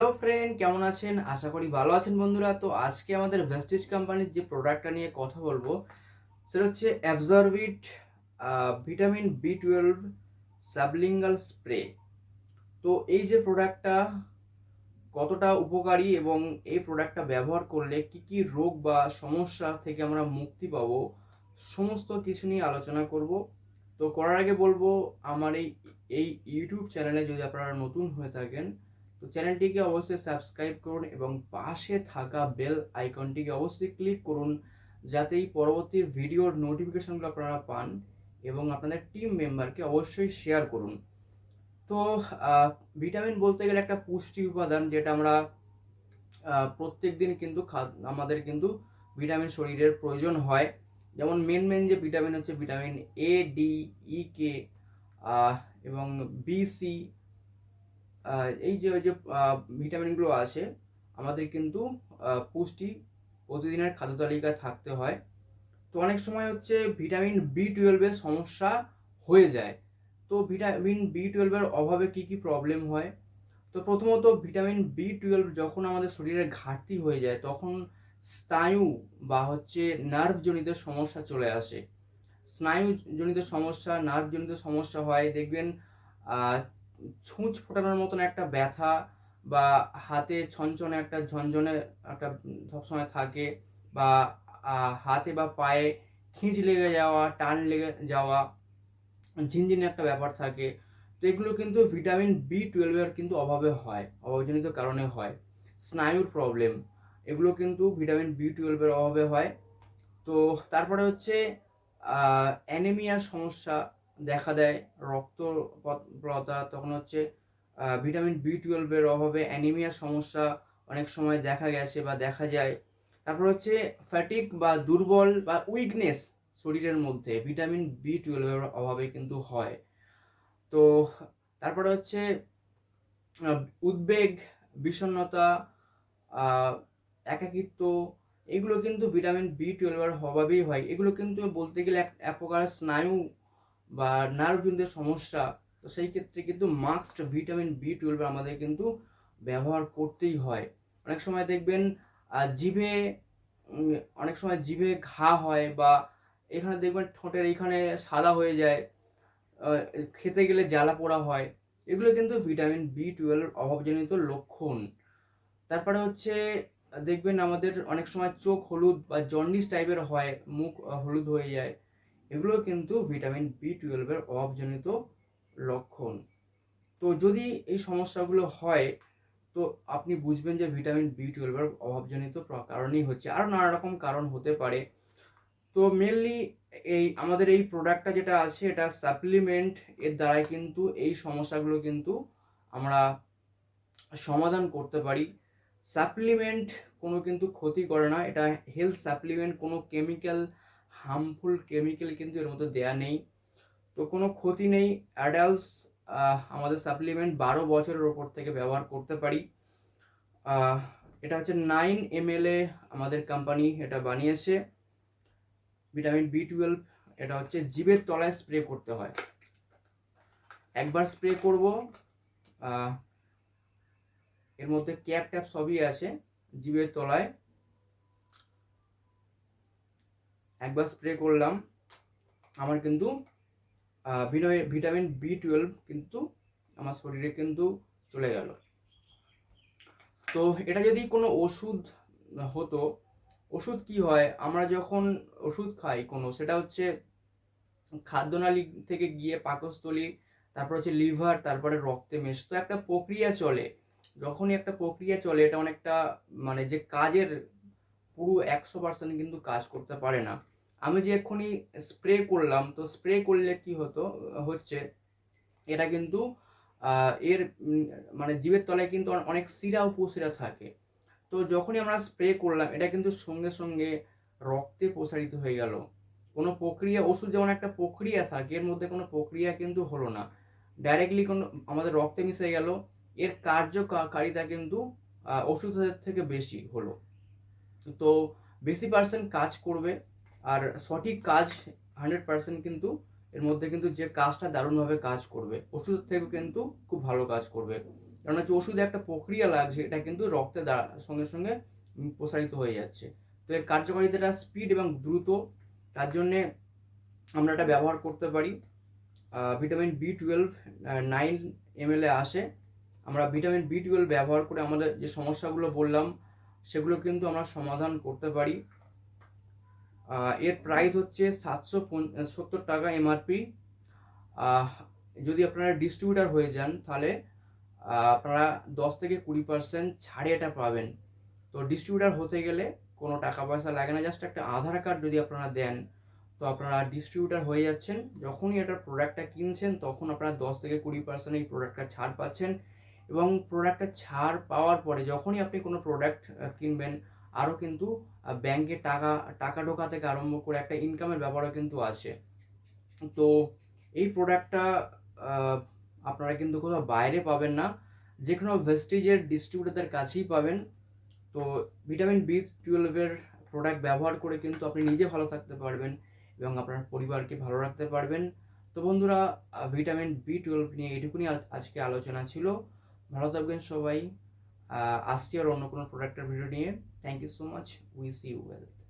Hello friend কেমন আছেন? আশা করি ভালো আছেন বন্ধুরা। তো আজকে আমাদের ভেস্টিজ কোম্পানির যে প্রোডাক্টটা নিয়ে কথা বলব, সেটা হচ্ছে Absorbit vitamin B twelve sublingual spray তো এই যে প্রোডাক্টটা কতটা উপকারী এবং এই প্রোডাক্টটা ব্যবহার করলে কি কি রোগ বা সমস্যা থেকে আমরা মুক্তি পাবো, সমস্ত কিছু নিয়ে আলোচনা করব। তো করার আগে বলব, আমার এই এই ইউটিউব চ্যানেলে যদি আপনারা নতুন হয়ে থাকেন তো চ্যানেলটিকে অবশ্যই সাবস্ক্রাইব করুন এবং পাশে থাকা বেল আইকনটিকে অবশ্যই ক্লিক করুন যাতে এই পরবর্তী ভিডিওর নোটিফিকেশনগুলো আপনারা পান এবং আপনাদের টিম মেম্বারকে অবশ্যই শেয়ার করুন। তো ভিটামিন বলতে গেলে একটা পুষ্টি উপাদান যেটা আমরা প্রত্যেক দিন কিন্তু আমাদের কিন্তু ভিটামিন শরীরের প্রয়োজন হয়। যেমন মেন মেন যে ভিটামিন হচ্ছে vitamin A D E K এবং বি সি এই যে ওই যে ভিটামিনগুলো আছে, আমাদের কিন্তু পুষ্টি প্রতিদিনের খাদ্য তালিকায় থাকতে হয়। তো অনেক সময় হচ্ছে ভিটামিন বি টুয়েলভের সমস্যা হয়ে যায়। তো ভিটামিন বি টুয়েলভের অভাবে কি কি প্রবলেম হয়? তো প্রথমত ভিটামিন বি টুয়েলভ যখন আমাদের শরীরে ঘাটতি হয়ে যায়, তখন স্নায়ু বা হচ্ছে নার্ভজনিত সমস্যা চলে আসে। স্নায়ুজনিত সমস্যা নার্ভজনিত সমস্যা হয়, দেখবেন ছুঁচ ফোটানোর মতন একটা ব্যথা বা হাতে ছনছনে একটা ঝনঝনে একটা সবসময় থাকে বা হাতে বা পায়ে খিঁচ লেগে যাওয়া, টান লেগে যাওয়া, ঝিনঝিনে একটা ব্যাপার থাকে। তো এগুলো কিন্তু ভিটামিন বি টুয়েলভের কিন্তু অভাবে হয়, অভাবজনিত কারণে হয়। স্নায়ুর প্রবলেম এগুলো কিন্তু ভিটামিন বি টুয়েলভের অভাবে হয়। তো তারপরে হচ্ছে অ্যানিমিয়ার সমস্যা দেখা দেয় রক্তপ্রতা তখন হচ্ছে ভিটামিন বি টুয়েলভের অভাবে অ্যানিমিয়ার সমস্যা অনেক সময় দেখা গেছে বা দেখা যায়। তারপর হচ্ছে ফ্যাটিক বা দুর্বল বা উইকনেস শরীরের মধ্যে ভিটামিন বি টুয়েলভের অভাবে কিন্তু হয়। তো তারপরে হচ্ছে উদ্বেগ বিষণ্নতা একাকিত্ব, এগুলো কিন্তু ভিটামিন বি টুয়েলভের অভাবেই হয়। এগুলো কিন্তু বলতে গেলে এক প্রকার স্নায়ু বা নার্ভজনিত সমস্যা, তো সেই ক্ষেত্রে কিন্তু মাস্ট ভিটামিন বি টুয়েলভ আমাদের কিন্তু ব্যবহার করতেই হয়। অনেক সময় দেখবেন জিভে অনেক সময় জিভে ঘা হয় বা এখানে দেখবেন ঠোঁটের এখানে সাদা হয়ে যায় খেতে গেলে জ্বালা পোড়া হয়। এগুলো কিন্তু ভিটামিন বি টুয়েলভ অভাবজনিত লক্ষণ। তারপরে হচ্ছে, দেখবেন আমাদের অনেক সময় চোখ হলুদ বা জন্ডিস টাইপের হয়, মুখ হলুদ হয়ে যায়। এগুলো কিন্তু ভিটামিন বি টুয়েলভের অভাবজনিত লক্ষণ। তো যদি এই সমস্যাগুলো হয়, তো আপনি বুঝবেন যে ভিটামিন বি টুয়েলভের অভাবজনিত কারণেই হচ্ছে আরও নানা রকম কারণ হতে পারে। তো মেনলি এই আমাদের এই প্রোডাক্টটা যেটা আছে, এটা সাপ্লিমেন্ট এর দ্বারাই কিন্তু এই সমস্যাগুলো কিন্তু আমরা সমাধান করতে পারি। সাপ্লিমেন্ট কোনো কিন্তু ক্ষতি করে না, এটা হেলথ সাপ্লিমেন্ট কোনো কেমিক্যাল হার্মফুল কেমিক্যাল কিন্তু এর মধ্যে দেয়া নেই। তো কোনো ক্ষতি নেই। অ্যাডাল্টস আমাদের সাপ্লিমেন্ট বারো বছরের ওপর থেকে ব্যবহার করতে পারি। এটা হচ্ছে নাইন এম আমাদের কোম্পানি এটা বানিয়েছে। ভিটামিন বি টুয়েলভ এটা হচ্ছে জীবের তলায় স্প্রে করতে হয়। একবার স্প্রে করব। এর মধ্যে ক্যাপ ট্যাপ সবই আছে জীবের তলায়। একবার স্প্রে করলাম, আমার কিন্তু ভিটামিন বি টুয়েলভ কিন্তু আমার শরীরে কিন্তু চলে গেল। তো এটা যদি কোনো ওষুধ হতো, ওষুধ কি হয়? আমরা যখন ওষুধ খাই কোনো, সেটা হচ্ছে খাদ্যনালী থেকে গিয়ে পাকস্থলী, তারপর হচ্ছে লিভার, তারপরে রক্তে মেশ, তো একটা প্রক্রিয়া চলে। যখনই একটা প্রক্রিয়া চলে, এটা অনেকটা মানে যে কাজের পুরো একশো পার্সেন্ট কিন্তু কাজ করতে পারে না। আমি যে এক্ষুনি স্প্রে করলাম, তো স্প্রে করলে কি হতো, হচ্ছে এটা কিন্তু এর মানে জীবের তলায় কিন্তু অনেক শিরা উপশিরা থাকে। তো যখনই আমরা স্প্রে করলাম, এটা কিন্তু সঙ্গে সঙ্গে রক্তে প্রসারিত হয়ে গেল। কোনো প্রক্রিয়া, ওষুধ যেমন একটা প্রক্রিয়া থাকে, এর মধ্যে কোনো প্রক্রিয়া কিন্তু হলো না। ডাইরেক্টলি কোনো, আমাদের রক্তে মিশে গেল, এর কার্যকারিতা কিন্তু ওষুধের থেকে বেশি হলো। তো বেশি পার্সেন্ট কাজ করবে। আর সঠিক কাজ হান্ড্রেড পার্সেন্ট কিন্তু এর মধ্যে কিন্তু যে কাজটা দারুণভাবে কাজ করবে ওষুধ থেকে কিন্তু খুব ভালো কাজ করবে। কারণ হচ্ছে ওষুধে একটা প্রক্রিয়া লাগছে, এটা কিন্তু রক্তে সঙ্গে সঙ্গে প্রসারিত হয়ে যাচ্ছে। তো এর কার্যকারিতাটা স্পিড এবং দ্রুত, তার জন্যে আমরা এটা ব্যবহার করতে পারি। Vitamin B twelve nine M MLA আসে। আমরা ভিটামিন বি টুয়েলভ ব্যবহার করে আমাদের যে সমস্যাগুলো বললাম, সেগুলো কিন্তু আমরা সমাধান করতে পারি। এর প্রাইস হচ্ছে সাতশো সত্তর টাকা এমআরপি যদি আপনারা ডিস্ট্রিবিউটার হয়ে যান, তাহলে আপনারা দশ থেকে কুড়ি পার্সেন্ট ছাড়ে এটা পাবেন। তো ডিস্ট্রিবিউটার হতে গেলে কোনো টাকা পয়সা লাগে না জাস্ট একটা আধার কার্ড যদি আপনারা দেন, তো আপনারা ডিস্ট্রিবিউটার হয়ে যাচ্ছেন। যখনই এটার প্রোডাক্টটা কিনছেন, তখন আপনারা দশ থেকে কুড়ি পার্সেন্ট এই প্রোডাক্টটা ছাড় পাচ্ছেন। এবং প্রোডাক্টটা ছাড় পাওয়ার পরে, যখনই আপনি কোনো প্রোডাক্ট কিনবেন আরও কিন্তু ব্যাংকে টাকা টাকা ঢোকা থেকে আরম্ভ করে একটা ইনকামের ব্যাপারও কিন্তু আছে। তো এই প্রোডাক্টটা আপনারা কিন্তু কোথাও বাইরে পাবেন না। যে কোনো ভেস্টিজের ডিস্ট্রিবিউটারদের কাছেই পাবেন। তো ভিটামিন বি টুয়েলভের প্রোডাক্ট ব্যবহার করে কিন্তু আপনি নিজে ভালো থাকতে পারবেন এবং আপনার পরিবারকে ভালো রাখতে পারবেন। তো বন্ধুরা ভিটামিন বি টুয়েলভ নিয়ে এটুকুনি আজকে আলোচনা ছিল। ভালো থাকবেন সবাই। আসছি আর অন্য কোনো প্রোডাক্টের ভিডিও নিয়ে। Thank you so much we see you well